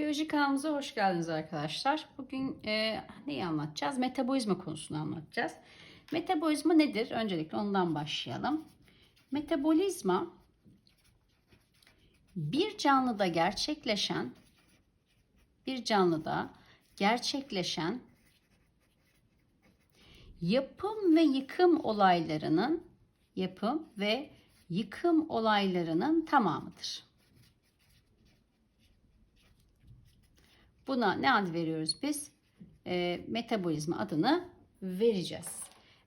Biyoloji kanalımıza hoş geldiniz arkadaşlar. Bugün e, neyi anlatacağız? Metabolizma konusunu anlatacağız. Metabolizma nedir? Öncelikle ondan başlayalım. Metabolizma bir canlıda gerçekleşen bir canlıda gerçekleşen yapım ve yıkım olaylarının yapım ve yıkım olaylarının tamamıdır. Buna ne ad veriyoruz biz? E, metabolizma adını vereceğiz.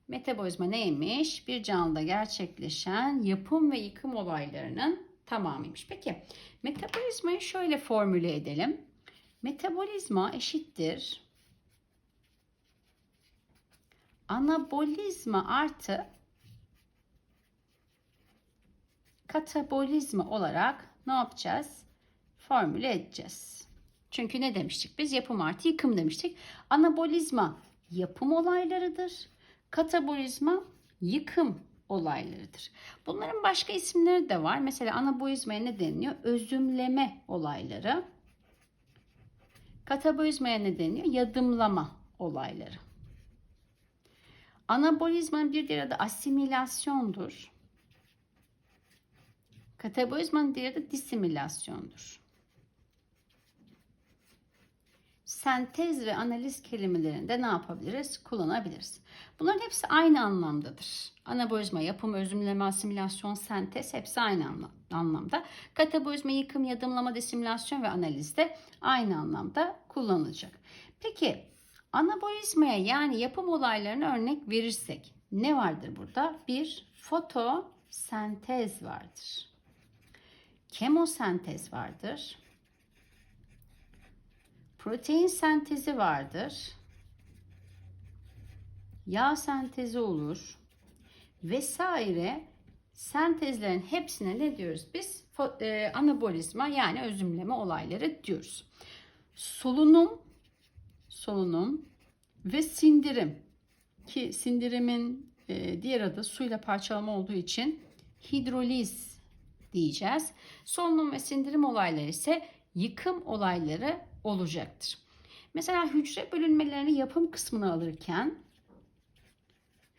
Metabolizma neymiş? Bir canlıda gerçekleşen yapım ve yıkım olaylarının tamamıymış. Peki metabolizmayı şöyle formüle edelim. Metabolizma eşittir. Anabolizma artı katabolizma olarak ne yapacağız? Formüle edeceğiz. Çünkü ne demiştik biz? Yapım artı yıkım demiştik. Anabolizma yapım olaylarıdır. Katabolizma yıkım olaylarıdır. Bunların başka isimleri de var. Mesela anabolizmaya ne deniliyor? Özümleme olayları. Katabolizmaya ne deniliyor? Yadımlama olayları. Anabolizmanın bir diğer adı asimilasyondur. Katabolizmanın diğer adı disimilasyondur. Sentez ve analiz kelimelerinde ne yapabiliriz? Kullanabiliriz. Bunların hepsi aynı anlamdadır. Anabolizma, yapım, özümleme, asimilasyon, sentez hepsi aynı anlamda. Katabolizma, yıkım, yadımlama, disimilasyon ve analizde aynı anlamda kullanılacak. Peki anabolizmaya yani yapım olaylarına örnek verirsek ne vardır burada? Bir fotosentez vardır. Kemosentez vardır. Protein sentezi vardır. Yağ sentezi olur. Vesaire sentezlerin hepsine ne diyoruz biz? E, anabolizma yani özümleme olayları diyoruz. Solunum, solunum ve sindirim ki sindirimin e, diğer adı suyla parçalama olduğu için hidroliz diyeceğiz. Solunum ve sindirim olayları ise yıkım olayları olacaktır. Mesela hücre bölünmelerini yapım kısmını alırken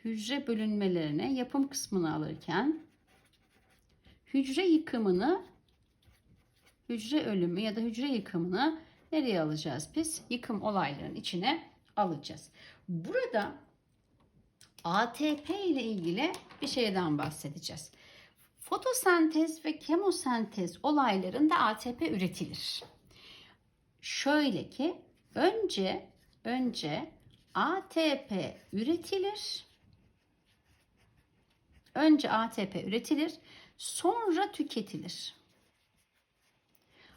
hücre bölünmelerine yapım kısmını alırken hücre yıkımını hücre ölümü ya da hücre yıkımını nereye alacağız biz? Yıkım olaylarının içine alacağız. Burada ATP ile ilgili bir şeyden bahsedeceğiz. Fotosentez ve kemosentez olaylarında ATP üretilir. Şöyle ki önce önce ATP üretilir. Önce ATP üretilir, sonra tüketilir.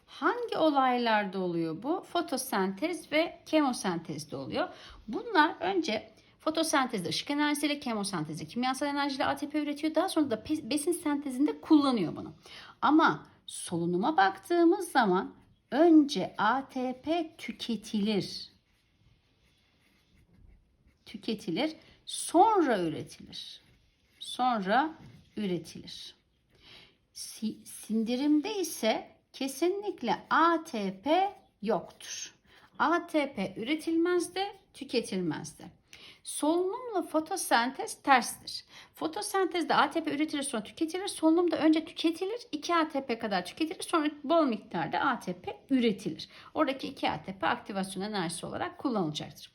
Hangi olaylarda oluyor bu? Fotosentez ve kemosentezde oluyor. Bunlar önce fotosentezde ışık enerjisiyle, kemosentezde kimyasal enerjiyle ATP üretiyor. Daha sonra da besin sentezinde kullanıyor bunu. Ama solunuma baktığımız zaman önce ATP tüketilir. Tüketilir, sonra üretilir. Sonra üretilir. Sindirimde ise kesinlikle ATP yoktur. ATP üretilmez de tüketilmez de. Solunumla fotosentez terstir. Fotosentezde ATP üretilir sonra tüketilir. Solunumda önce tüketilir. 2 ATP kadar tüketilir. Sonra bol miktarda ATP üretilir. Oradaki 2 ATP aktivasyon enerjisi olarak kullanılacaktır.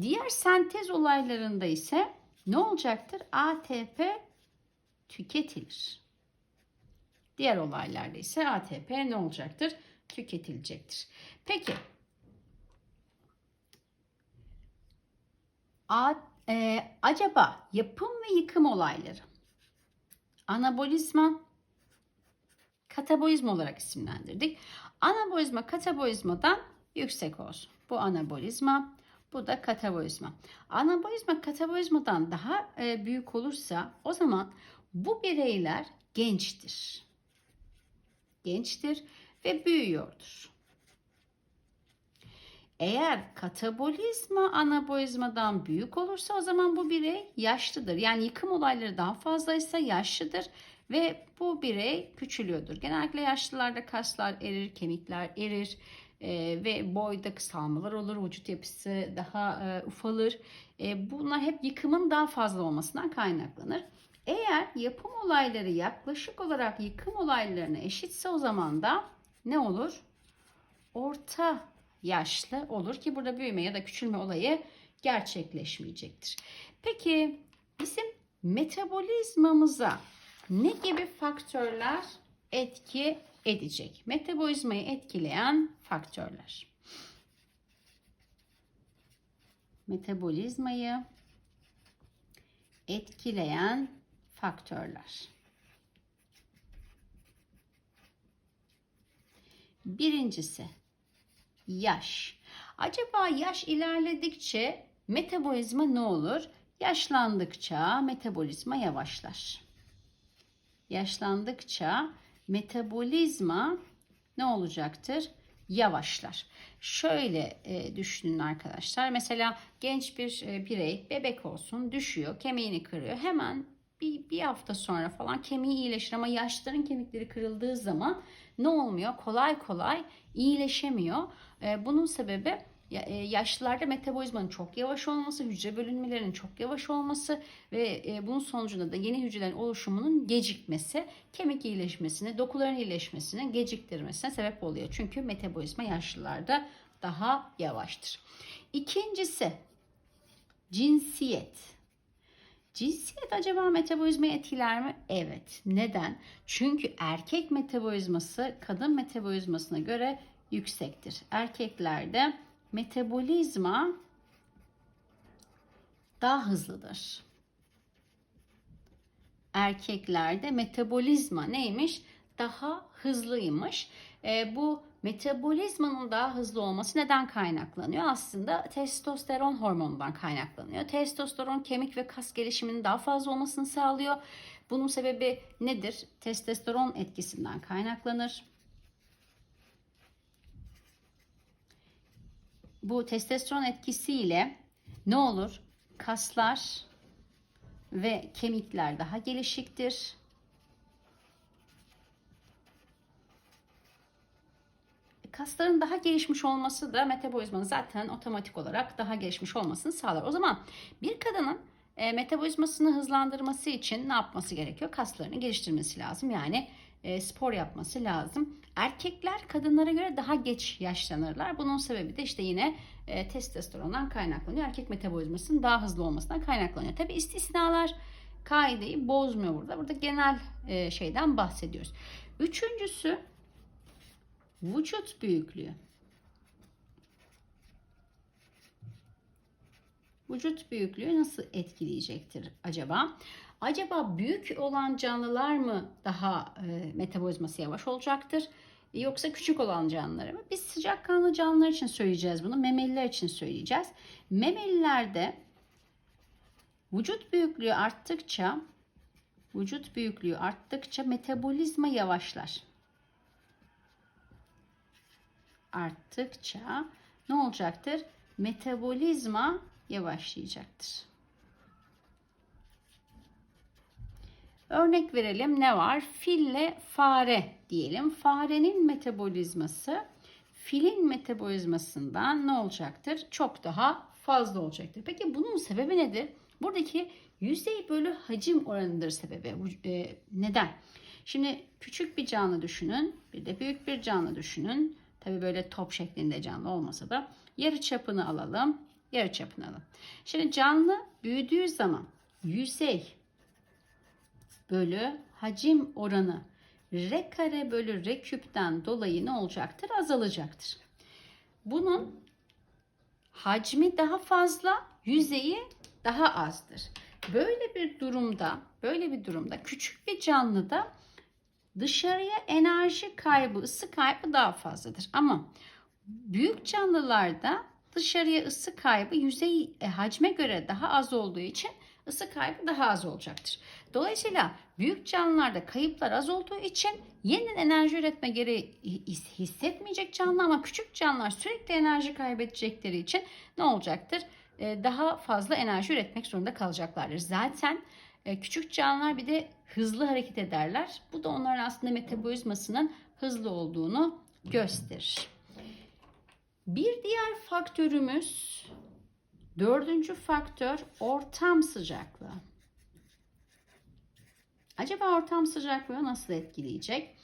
Diğer sentez olaylarında ise ne olacaktır? ATP tüketilir. Diğer olaylarda ise ATP ne olacaktır? Tüketilecektir. Peki A, e, acaba yapım ve yıkım olayları anabolizma katabolizma olarak isimlendirdik. Anabolizma katabolizmadan yüksek olsun. Bu anabolizma, bu da katabolizma. Anabolizma katabolizmadan daha e, büyük olursa o zaman bu bireyler gençtir. Gençtir ve büyüyordur. Eğer katabolizma anabolizmadan büyük olursa o zaman bu birey yaşlıdır. Yani yıkım olayları daha fazlaysa yaşlıdır ve bu birey küçülüyordur. Genellikle yaşlılarda kaslar erir, kemikler erir e, ve boyda kısalmalar olur, vücut yapısı daha e, ufalır. E, bunlar hep yıkımın daha fazla olmasından kaynaklanır. Eğer yapım olayları yaklaşık olarak yıkım olaylarına eşitse o zaman da ne olur? Orta yaşlı olur ki burada büyüme ya da küçülme olayı gerçekleşmeyecektir. Peki bizim metabolizmamıza ne gibi faktörler etki edecek? Metabolizmayı etkileyen faktörler. Metabolizmayı etkileyen faktörler. Birincisi yaş. Acaba yaş ilerledikçe metabolizma ne olur? Yaşlandıkça metabolizma yavaşlar. Yaşlandıkça metabolizma ne olacaktır? Yavaşlar. Şöyle e, düşünün arkadaşlar. Mesela genç bir e, birey bebek olsun düşüyor, kemiğini kırıyor. Hemen bir, bir hafta sonra falan kemiği iyileşir ama yaşların kemikleri kırıldığı zaman ne olmuyor? Kolay kolay iyileşemiyor. E, bunun sebebi e, yaşlılarda metabolizmanın çok yavaş olması, hücre bölünmelerinin çok yavaş olması ve e, bunun sonucunda da yeni hücrelerin oluşumunun gecikmesi, kemik iyileşmesine, dokuların iyileşmesine geciktirmesine sebep oluyor. Çünkü metabolizma yaşlılarda daha yavaştır. İkincisi cinsiyet. Cinsiyet acaba metabolizmayı etkiler mi? Evet. Neden? Çünkü erkek metabolizması kadın metabolizmasına göre yüksektir. Erkeklerde metabolizma daha hızlıdır. Erkeklerde metabolizma neymiş? Daha hızlıymış. E, bu metabolizmanın daha hızlı olması neden kaynaklanıyor? Aslında testosteron hormonundan kaynaklanıyor. Testosteron kemik ve kas gelişiminin daha fazla olmasını sağlıyor. Bunun sebebi nedir? Testosteron etkisinden kaynaklanır. Bu testosteron etkisiyle ne olur? Kaslar ve kemikler daha gelişiktir. Kasların daha gelişmiş olması da metabolizmanın zaten otomatik olarak daha gelişmiş olmasını sağlar. O zaman bir kadının e, metabolizmasını hızlandırması için ne yapması gerekiyor? Kaslarını geliştirmesi lazım. Yani e, spor yapması lazım. Erkekler kadınlara göre daha geç yaşlanırlar. Bunun sebebi de işte yine e, testosterondan kaynaklanıyor. Erkek metabolizmasının daha hızlı olmasından kaynaklanıyor. Tabi istisnalar kaideyi bozmuyor burada. Burada genel e, şeyden bahsediyoruz. Üçüncüsü vücut büyüklüğü. Vücut büyüklüğü nasıl etkileyecektir acaba? Acaba büyük olan canlılar mı daha e, metabolizması yavaş olacaktır? Yoksa küçük olan canlılar mı? Biz sıcakkanlı canlılar için söyleyeceğiz bunu. Memeliler için söyleyeceğiz. Memelilerde vücut büyüklüğü arttıkça vücut büyüklüğü arttıkça metabolizma yavaşlar. Arttıkça ne olacaktır? Metabolizma yavaşlayacaktır. Örnek verelim ne var? Fille fare diyelim. Farenin metabolizması filin metabolizmasından ne olacaktır? Çok daha fazla olacaktır. Peki bunun sebebi nedir? Buradaki yüzey bölü hacim oranıdır sebebi. E, neden? Şimdi küçük bir canlı düşünün. Bir de büyük bir canlı düşünün. Tabi böyle top şeklinde canlı olmasa da yarı çapını alalım. Yarı çapını alalım. Şimdi canlı büyüdüğü zaman yüzey bölü hacim oranı r kare bölü r küpten dolayı ne olacaktır? Azalacaktır. Bunun hacmi daha fazla, yüzeyi daha azdır. Böyle bir durumda, böyle bir durumda küçük bir canlıda dışarıya enerji kaybı, ısı kaybı daha fazladır. Ama büyük canlılarda dışarıya ısı kaybı yüzey e, hacme göre daha az olduğu için ısı kaybı daha az olacaktır. Dolayısıyla büyük canlılarda kayıplar az olduğu için yeniden enerji üretme gereği hissetmeyecek canlı ama küçük canlılar sürekli enerji kaybedecekleri için ne olacaktır? Ee, daha fazla enerji üretmek zorunda kalacaklardır. Zaten E, küçük canlılar bir de hızlı hareket ederler. Bu da onların aslında metabolizmasının hızlı olduğunu gösterir. Bir diğer faktörümüz dördüncü faktör ortam sıcaklığı. Acaba ortam sıcaklığı nasıl etkileyecek?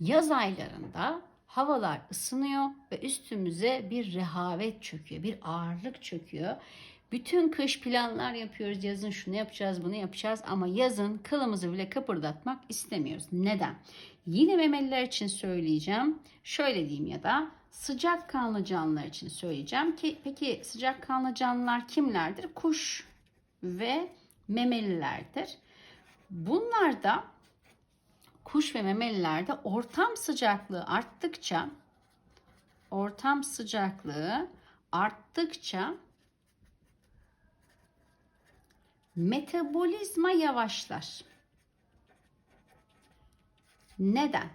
Yaz aylarında havalar ısınıyor ve üstümüze bir rehavet çöküyor, bir ağırlık çöküyor. Bütün kış planlar yapıyoruz. Yazın şunu yapacağız, bunu yapacağız ama yazın kılımızı bile kıpırdatmak istemiyoruz. Neden? Yine memeliler için söyleyeceğim. Şöyle diyeyim ya da sıcak kanlı canlılar için söyleyeceğim ki peki sıcak kanlı canlılar kimlerdir? Kuş ve memelilerdir. Bunlarda kuş ve memelilerde ortam sıcaklığı arttıkça ortam sıcaklığı arttıkça metabolizma yavaşlar. Neden?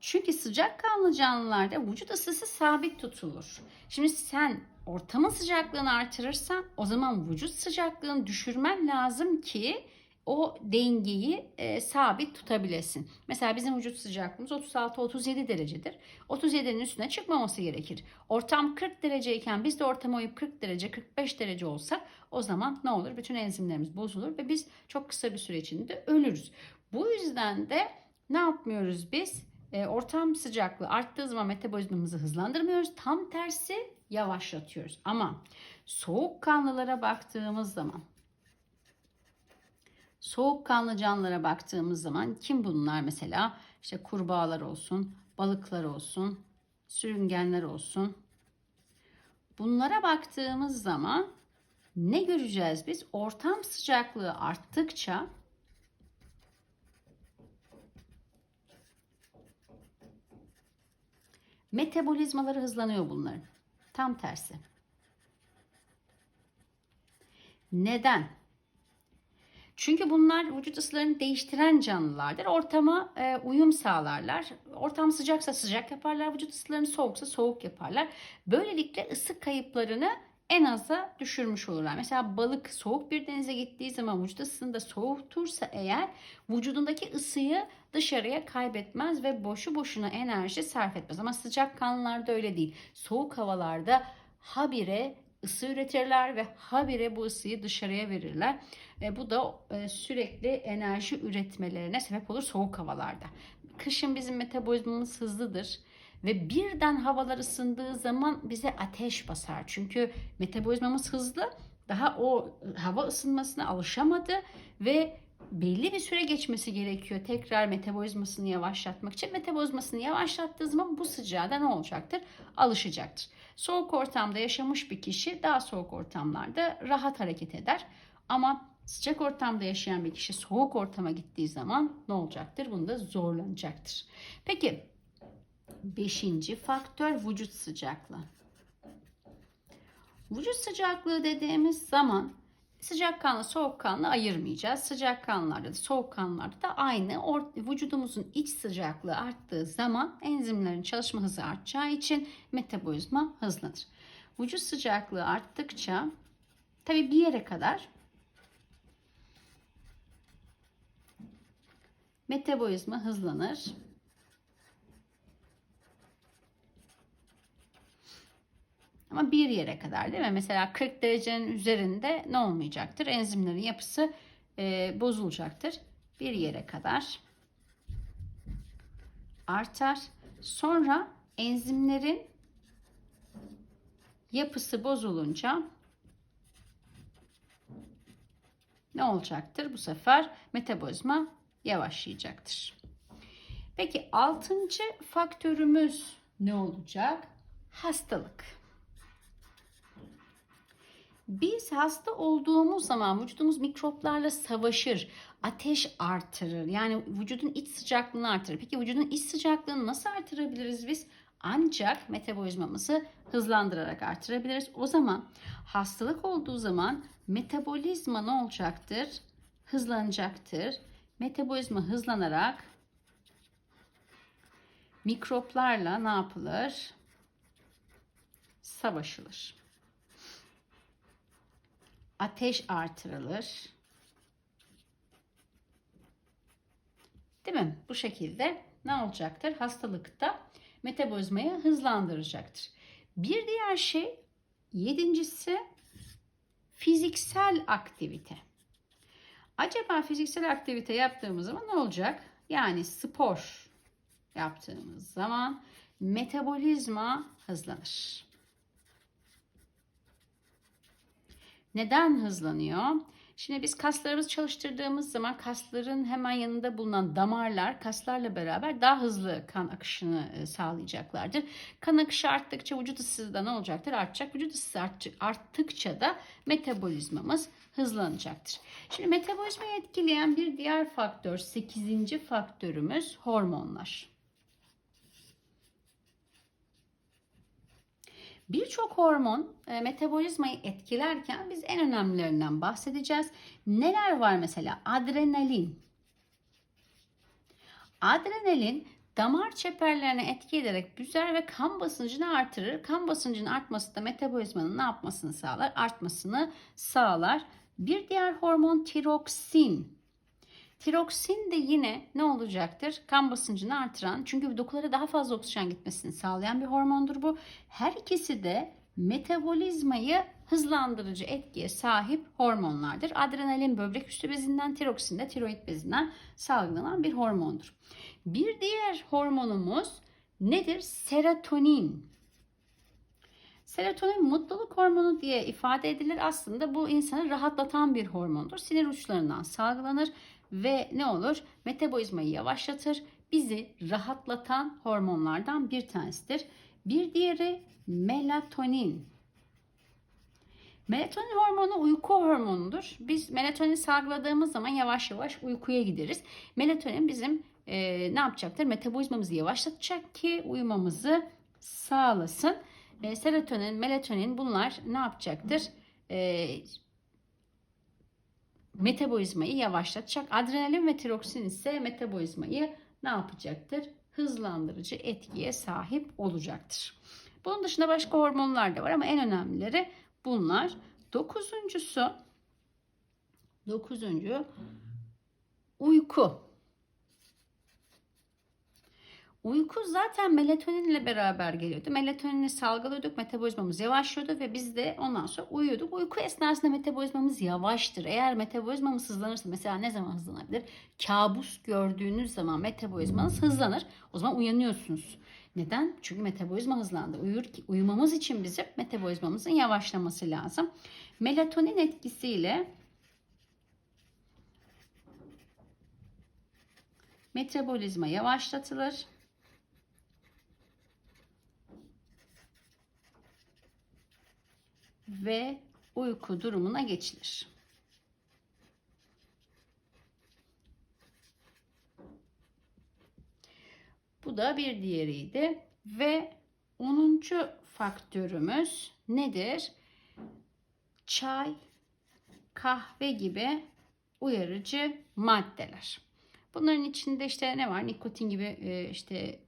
Çünkü sıcak kanlı canlılarda vücut ısısı sabit tutulur. Şimdi sen ortamın sıcaklığını artırırsan o zaman vücut sıcaklığını düşürmen lazım ki o dengeyi e, sabit tutabilesin. Mesela bizim vücut sıcaklığımız 36-37 derecedir. 37'nin üstüne çıkmaması gerekir. Ortam 40 dereceyken biz de ortama uyup 40 derece 45 derece olsak o zaman ne olur? Bütün enzimlerimiz bozulur ve biz çok kısa bir süre içinde ölürüz. Bu yüzden de ne yapmıyoruz biz? E, ortam sıcaklığı arttığı zaman metabolizmamızı hızlandırmıyoruz. Tam tersi yavaşlatıyoruz. Ama soğukkanlılara baktığımız zaman soğukkanlı canlılara baktığımız zaman kim bunlar mesela? İşte kurbağalar olsun, balıklar olsun, sürüngenler olsun. Bunlara baktığımız zaman ne göreceğiz biz? Ortam sıcaklığı arttıkça metabolizmaları hızlanıyor bunların. Tam tersi. Neden? Çünkü bunlar vücut ısılarını değiştiren canlılardır. Ortama e, uyum sağlarlar. Ortam sıcaksa sıcak yaparlar. Vücut ısılarını soğuksa soğuk yaparlar. Böylelikle ısı kayıplarını en aza düşürmüş olurlar. Mesela balık soğuk bir denize gittiği zaman vücut ısısını da soğutursa eğer vücudundaki ısıyı dışarıya kaybetmez ve boşu boşuna enerji sarf etmez. Ama sıcak kanlılarda öyle değil. Soğuk havalarda habire ısı üretirler ve habire bu ısıyı dışarıya verirler. E, bu da e, sürekli enerji üretmelerine sebep olur soğuk havalarda. Kışın bizim metabolizmamız hızlıdır ve birden havalar ısındığı zaman bize ateş basar. Çünkü metabolizmamız hızlı. Daha o hava ısınmasına alışamadı ve belli bir süre geçmesi gerekiyor tekrar metabolizmasını yavaşlatmak için. Metabolizmasını yavaşlattığı zaman bu sıcağa da ne olacaktır? Alışacaktır. Soğuk ortamda yaşamış bir kişi daha soğuk ortamlarda rahat hareket eder. Ama sıcak ortamda yaşayan bir kişi soğuk ortama gittiği zaman ne olacaktır? Bunda zorlanacaktır. Peki beşinci faktör vücut sıcaklığı. Vücut sıcaklığı dediğimiz zaman sıcakkanlı soğukkanlı ayırmayacağız. Sıcakkanlılarda da soğukkanlılarda da aynı. vücudumuzun iç sıcaklığı arttığı zaman enzimlerin çalışma hızı artacağı için metabolizma hızlanır. Vücut sıcaklığı arttıkça tabi bir yere kadar metabolizma hızlanır. Ama bir yere kadar değil mi? Mesela 40 derecenin üzerinde ne olmayacaktır? Enzimlerin yapısı e, bozulacaktır. Bir yere kadar artar. Sonra enzimlerin yapısı bozulunca ne olacaktır? Bu sefer metabolizma yavaşlayacaktır. Peki altıncı faktörümüz ne olacak? Hastalık. Biz hasta olduğumuz zaman vücudumuz mikroplarla savaşır, ateş artırır. Yani vücudun iç sıcaklığını artırır. Peki vücudun iç sıcaklığını nasıl artırabiliriz biz? Ancak metabolizmamızı hızlandırarak artırabiliriz. O zaman hastalık olduğu zaman metabolizma ne olacaktır? Hızlanacaktır. Metabolizma hızlanarak mikroplarla ne yapılır? Savaşılır ateş artırılır. Değil mi? Bu şekilde ne olacaktır? Hastalıkta metabolizmayı hızlandıracaktır. Bir diğer şey yedincisi fiziksel aktivite. Acaba fiziksel aktivite yaptığımız zaman ne olacak? Yani spor yaptığımız zaman metabolizma hızlanır. Neden hızlanıyor? Şimdi biz kaslarımızı çalıştırdığımız zaman kasların hemen yanında bulunan damarlar kaslarla beraber daha hızlı kan akışını e, sağlayacaklardır. Kan akışı arttıkça vücut ısısı da ne olacaktır? Artacak. Vücut ısısı arttıkça da metabolizmamız hızlanacaktır. Şimdi metabolizmayı etkileyen bir diğer faktör, 8. faktörümüz hormonlar. Birçok hormon e, metabolizmayı etkilerken biz en önemlilerinden bahsedeceğiz. Neler var mesela? Adrenalin. Adrenalin damar çeperlerine etki ederek büzer ve kan basıncını artırır. Kan basıncının artması da metabolizmanın ne yapmasını sağlar? Artmasını sağlar. Bir diğer hormon tiroksin. Tiroksin de yine ne olacaktır? Kan basıncını artıran çünkü dokulara daha fazla oksijen gitmesini sağlayan bir hormondur bu. Her ikisi de metabolizmayı hızlandırıcı etkiye sahip hormonlardır. Adrenalin böbrek üstü bezinden, tiroksin de tiroid bezinden salgılanan bir hormondur. Bir diğer hormonumuz nedir? Serotonin. Serotonin mutluluk hormonu diye ifade edilir. Aslında bu insanı rahatlatan bir hormondur. Sinir uçlarından salgılanır ve ne olur? Metabolizmayı yavaşlatır. Bizi rahatlatan hormonlardan bir tanesidir. Bir diğeri melatonin. Melatonin hormonu uyku hormonudur. Biz melatonin salgıladığımız zaman yavaş yavaş uykuya gideriz. Melatonin bizim e, ne yapacaktır? Metabolizmamızı yavaşlatacak ki uyumamızı sağlasın. E, serotonin, melatonin bunlar ne yapacaktır? E, metabolizmayı yavaşlatacak. Adrenalin ve tiroksin ise metabolizmayı ne yapacaktır? Hızlandırıcı etkiye sahip olacaktır. Bunun dışında başka hormonlar da var ama en önemlileri bunlar. Dokuzuncusu dokuzuncu uyku. Uyku zaten melatonin ile beraber geliyordu. Melatonini salgılıyorduk, metabolizmamız yavaşlıyordu ve biz de ondan sonra uyuyorduk. Uyku esnasında metabolizmamız yavaştır. Eğer metabolizmamız hızlanırsa mesela ne zaman hızlanabilir? Kabus gördüğünüz zaman metabolizmanız hızlanır. O zaman uyanıyorsunuz. Neden? Çünkü metabolizma hızlandı. Uyur, uyumamız için bizim metabolizmamızın yavaşlaması lazım. Melatonin etkisiyle metabolizma yavaşlatılır. Ve uyku durumuna geçilir. Bu da bir diğeriydi ve 10. faktörümüz nedir? Çay, kahve gibi uyarıcı maddeler. Bunların içinde işte ne var? Nikotin gibi e, işte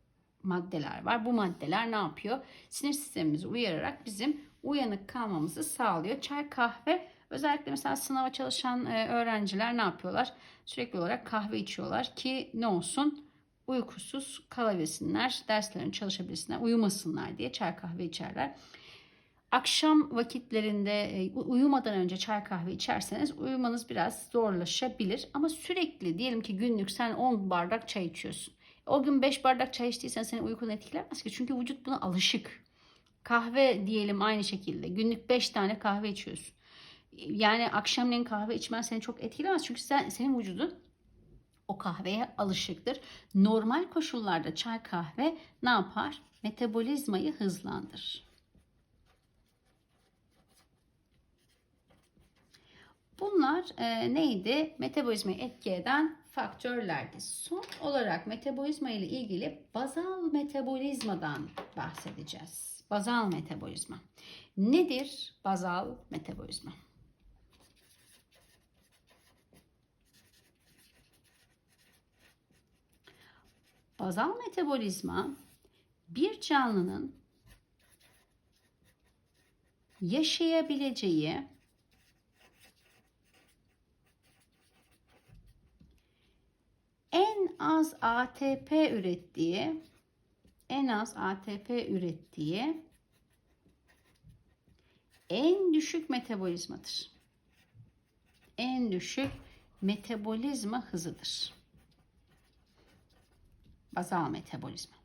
maddeler var. Bu maddeler ne yapıyor? Sinir sistemimizi uyararak bizim uyanık kalmamızı sağlıyor. Çay, kahve özellikle mesela sınava çalışan e, öğrenciler ne yapıyorlar? Sürekli olarak kahve içiyorlar ki ne olsun? Uykusuz kalabilsinler, derslerini çalışabilsinler, uyumasınlar diye çay kahve içerler. Akşam vakitlerinde e, uyumadan önce çay kahve içerseniz uyumanız biraz zorlaşabilir. Ama sürekli diyelim ki günlük sen 10 bardak çay içiyorsun. O gün 5 bardak çay içtiysen senin uykunu etkilemez ki. Çünkü vücut buna alışık. Kahve diyelim aynı şekilde. Günlük 5 tane kahve içiyorsun. Yani akşamleyin kahve içmen seni çok etkilemez. Çünkü sen, senin vücudun o kahveye alışıktır. Normal koşullarda çay kahve ne yapar? Metabolizmayı hızlandırır. Bunlar e, neydi? Metabolizmayı etki eden faktörlerdi. Son olarak metabolizma ile ilgili bazal metabolizmadan bahsedeceğiz. Bazal metabolizma. Nedir bazal metabolizma? Bazal metabolizma bir canlının yaşayabileceği en az ATP ürettiği en az ATP ürettiği en düşük metabolizmadır. En düşük metabolizma hızıdır. Bazal metabolizma.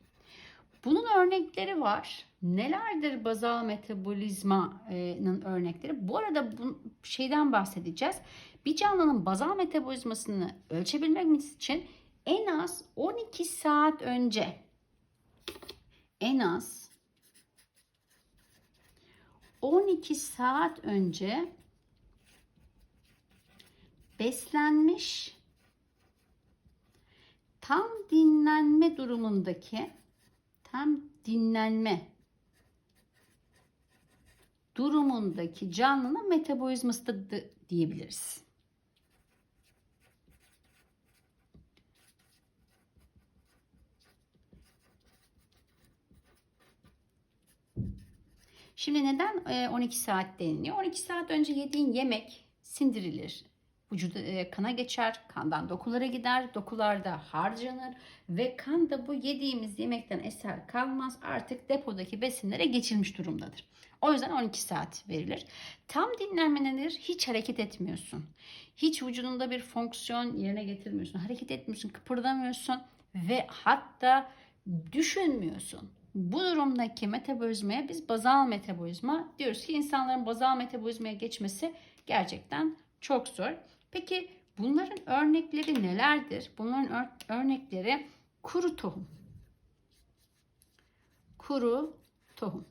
Bunun örnekleri var. Nelerdir bazal metabolizmanın örnekleri? Bu arada bu şeyden bahsedeceğiz. Bir canlının bazal metabolizmasını ölçebilmemiz için en az 12 saat önce en az 12 saat önce beslenmiş tam dinlenme durumundaki tam dinlenme durumundaki canlının metabolizması da diyebiliriz. Şimdi neden 12 saat deniliyor? 12 saat önce yediğin yemek sindirilir. Vücuda kana geçer, kandan dokulara gider, dokularda harcanır ve kan da bu yediğimiz yemekten eser kalmaz artık depodaki besinlere geçilmiş durumdadır. O yüzden 12 saat verilir. Tam dinlenme nedir? Hiç hareket etmiyorsun. Hiç vücudunda bir fonksiyon yerine getirmiyorsun. Hareket etmiyorsun, kıpırdamıyorsun ve hatta düşünmüyorsun. Bu durumdaki metabolizmaya biz bazal metabolizma diyoruz ki insanların bazal metabolizmaya geçmesi gerçekten çok zor. Peki bunların örnekleri nelerdir? Bunların örnekleri kuru tohum. Kuru tohum.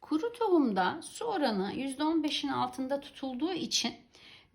Kuru tohumda su oranı %15'in altında tutulduğu için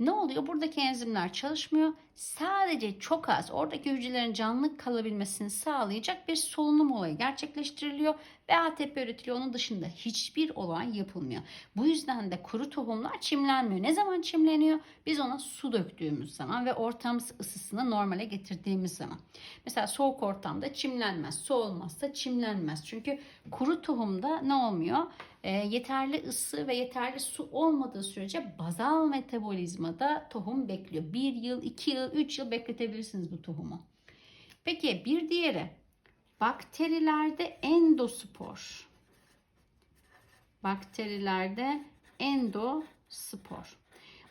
ne oluyor? Buradaki enzimler çalışmıyor. Sadece çok az oradaki hücrelerin canlı kalabilmesini sağlayacak bir solunum olayı gerçekleştiriliyor ve ATP üretiliyor. Onun dışında hiçbir olay yapılmıyor. Bu yüzden de kuru tohumlar çimlenmiyor. Ne zaman çimleniyor? Biz ona su döktüğümüz zaman ve ortam ısısını normale getirdiğimiz zaman. Mesela soğuk ortamda çimlenmez. Su olmazsa çimlenmez. Çünkü kuru tohumda ne olmuyor? E, yeterli ısı ve yeterli su olmadığı sürece bazal metabolizmada tohum bekliyor. Bir yıl, iki yıl, üç yıl bekletebilirsiniz bu tohumu. Peki bir diğeri bakterilerde endospor. Bakterilerde endospor.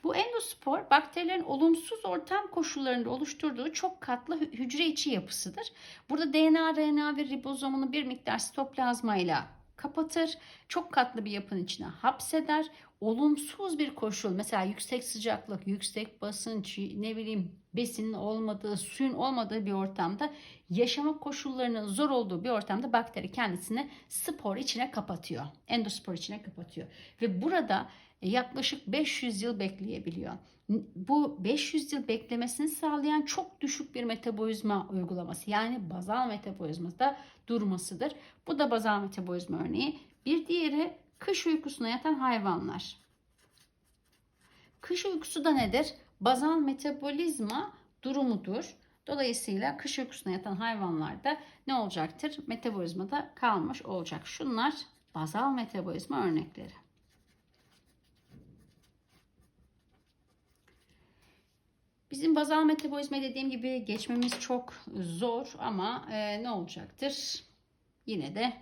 Bu endospor bakterilerin olumsuz ortam koşullarında oluşturduğu çok katlı hücre içi yapısıdır. Burada DNA, RNA ve ribozomunu bir miktar sitoplazmayla kapatır. Çok katlı bir yapının içine hapseder. Olumsuz bir koşul mesela yüksek sıcaklık, yüksek basınç, ne bileyim besinin olmadığı, suyun olmadığı bir ortamda yaşama koşullarının zor olduğu bir ortamda bakteri kendisini spor içine kapatıyor. Endospor içine kapatıyor. Ve burada yaklaşık 500 yıl bekleyebiliyor. Bu 500 yıl beklemesini sağlayan çok düşük bir metabolizma uygulaması. Yani bazal metabolizmada durmasıdır. Bu da bazal metabolizma örneği. Bir diğeri kış uykusuna yatan hayvanlar. Kış uykusu da nedir? Bazal metabolizma durumudur. Dolayısıyla kış uykusuna yatan hayvanlarda ne olacaktır? Metabolizmada kalmış olacak. Şunlar bazal metabolizma örnekleri. Bizim bazal metabolizma dediğim gibi geçmemiz çok zor ama e, ne olacaktır? Yine de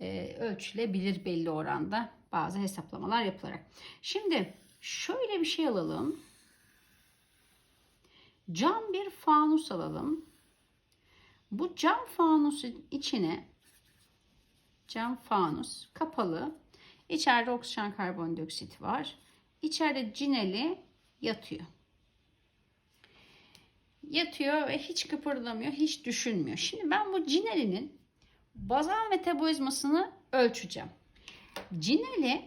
e, ölçülebilir belli oranda bazı hesaplamalar yapılarak. Şimdi şöyle bir şey alalım. Cam bir fanus alalım. Bu cam fanusun içine cam fanus kapalı. İçeride oksijen karbondioksit var. İçeride cineli yatıyor yatıyor ve hiç kıpırdamıyor, hiç düşünmüyor. Şimdi ben bu cinelinin bazal metabolizmasını ölçeceğim. Cineli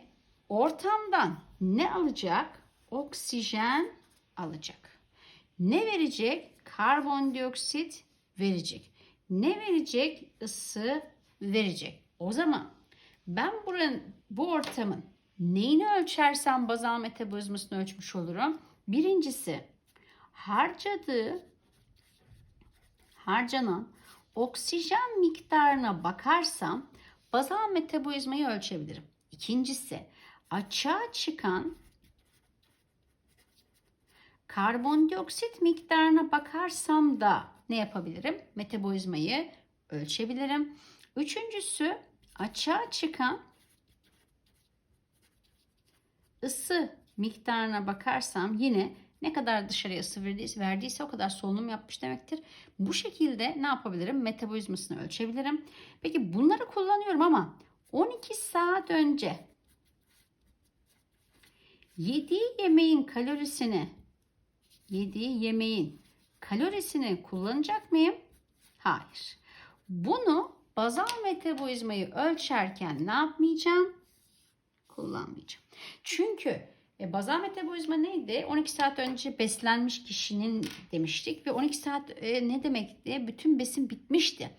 ortamdan ne alacak? Oksijen alacak. Ne verecek? Karbondioksit verecek. Ne verecek? Isı verecek. O zaman ben buranın bu ortamın neyini ölçersem bazal metabolizmasını ölçmüş olurum. Birincisi harcadığı harcanan oksijen miktarına bakarsam bazal metabolizmayı ölçebilirim. İkincisi açığa çıkan Karbondioksit miktarına bakarsam da ne yapabilirim? Metabolizmayı ölçebilirim. Üçüncüsü açığa çıkan ısı miktarına bakarsam yine ne kadar dışarıya ısı verdiyse, verdiyse o kadar solunum yapmış demektir. Bu şekilde ne yapabilirim? Metabolizmasını ölçebilirim. Peki bunları kullanıyorum ama 12 saat önce yediği yemeğin kalorisini yediği yemeğin kalorisini kullanacak mıyım? Hayır. Bunu bazal metabolizmayı ölçerken ne yapmayacağım? Kullanmayacağım. Çünkü e, bazal metabolizma neydi? 12 saat önce beslenmiş kişinin demiştik ve 12 saat e, ne demekti? Bütün besin bitmişti.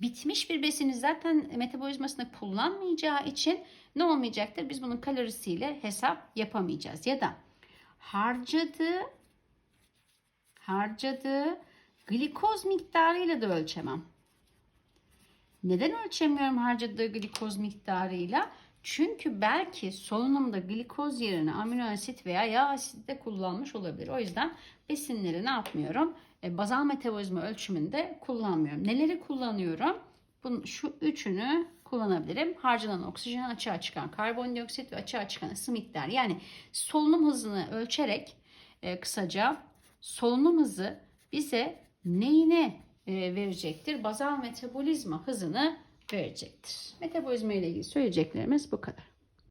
Bitmiş bir besini zaten metabolizmasında kullanmayacağı için ne olmayacaktır? Biz bunun kalorisiyle hesap yapamayacağız. Ya da harcadığı harcadığı glikoz miktarıyla da ölçemem. Neden ölçemiyorum harcadığı glikoz miktarıyla? Çünkü belki solunumda glikoz yerine amino asit veya yağ asidi de kullanmış olabilir. O yüzden besinleri ne yapmıyorum? E, bazal metabolizma ölçümünde kullanmıyorum. Neleri kullanıyorum? Bunun, şu üçünü kullanabilirim. Harcanan oksijen, açığa çıkan karbondioksit ve açığa çıkan ısı miktarı. Yani solunum hızını ölçerek e, kısaca solunum hızı bize neyine e, verecektir? Bazal metabolizma hızını verecektir. Metabolizma ile ilgili söyleyeceklerimiz bu kadar.